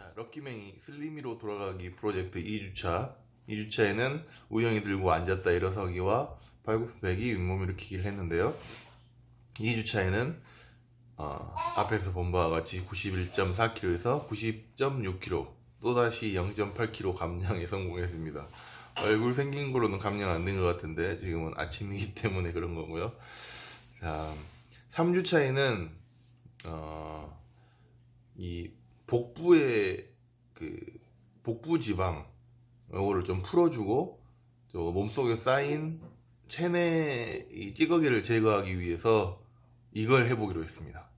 자, 럭키맹이 슬리미로 돌아가기 프로젝트 2주차. 2주차에는 우영이 들고 앉았다 일어서기와 발굽배기 윗몸 일으키기를 했는데요. 2주차에는 어, 앞에서 본 바와 같이 91.4kg에서 90.6kg, 또다시 0.8kg 감량에 성공했습니다. 얼굴 생긴 거로는 감량 안 된 것 같은데 지금은 아침이기 때문에 그런 거고요. 자, 3주 차에는 어, 이 복부의 그 복부 지방 요거를 좀 풀어주고 저 몸속에 쌓인 체내 이 찌꺼기를 제거하기 위해서 이걸 해보기로 했습니다.